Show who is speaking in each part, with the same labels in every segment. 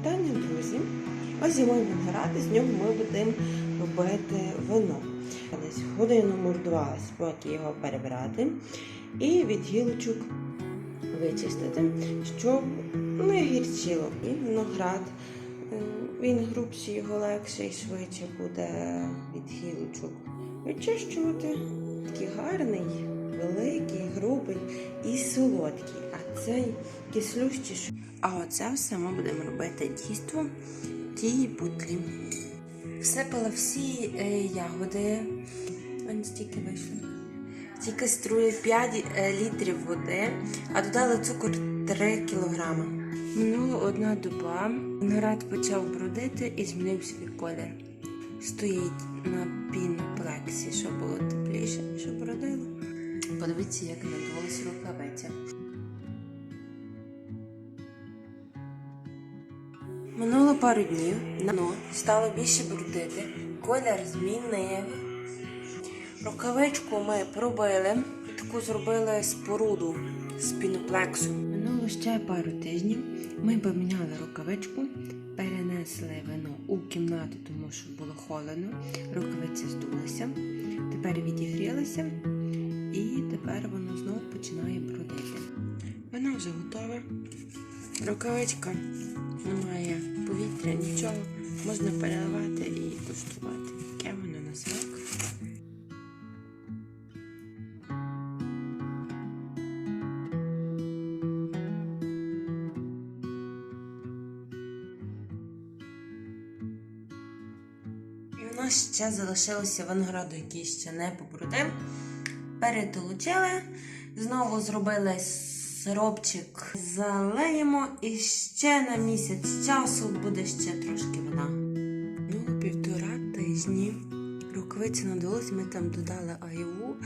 Speaker 1: Вітання, друзі! Ось зимою виноград, і з нього ми будемо робити вино. Десь годину мордувалась, поки його перебрати, і від гілочок вичистити, щоб не гірчило. І виноград, е, він грубший, його легше і швидше буде від гілочок вичищувати. Такий гарний, великий, грубий і солодкий. А цей кислющий. А оце все ми будемо робити дійство тієї бутлі. Всипала всі е, ягоди. Ось стільки вийшло. В цій каструлі 5 е, літрів води, а додали цукор 3 кілограми. Минула одна доба, виноград почав бродити і змінив свій колір. Стоїть на піноплексі, щоб було тепліше, щоб бродило. Подивіться, як надулась рукавиця. Минуло пару днів, но стало більше брудити, колір змінив. Рукавичку ми пробили, таку зробили споруду з піноплексу. Минуло ще пару тижнів. Ми поміняли рукавичку, перенесли вино у кімнату, тому що було холодно. Рукавиця здулася, тепер відігрілася, і тепер воно знову починає брудити. Вино вже готове. Рукавичка немає повітря, нічого. Можна переливати і куштувати. Яке воно на смак. І у нас ще залишилося винограду, який ще не побрудив. Перетолочили, знову зробили сиропчик, залиємо і ще на місяць часу буде ще трошки вина. Ну, півтора тижні. Рукавиці надулись, ми там додали айву.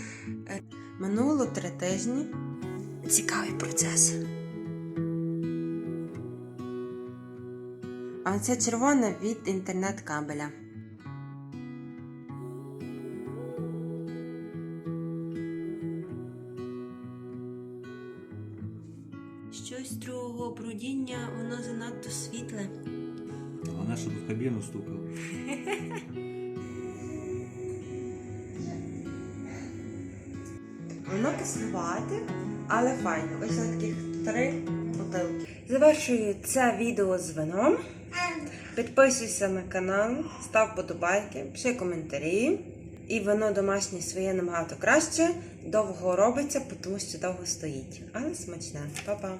Speaker 1: Е, Минуло три тижні. Цікавий процес. А це червоне від інтернет-кабеля. Щось другого брудіння, воно занадто світле.
Speaker 2: Головне, щоб в кабіну стукало.
Speaker 1: Воно кислувате, але файно. Ось на таких три бутилки. Завершую це відео з вином. Підписуйся на канал, став подобайки, пиши коментарі. І вино домашнє своє набагато краще. Довго робиться, тому що довго стоїть. Але смачне. Па-па!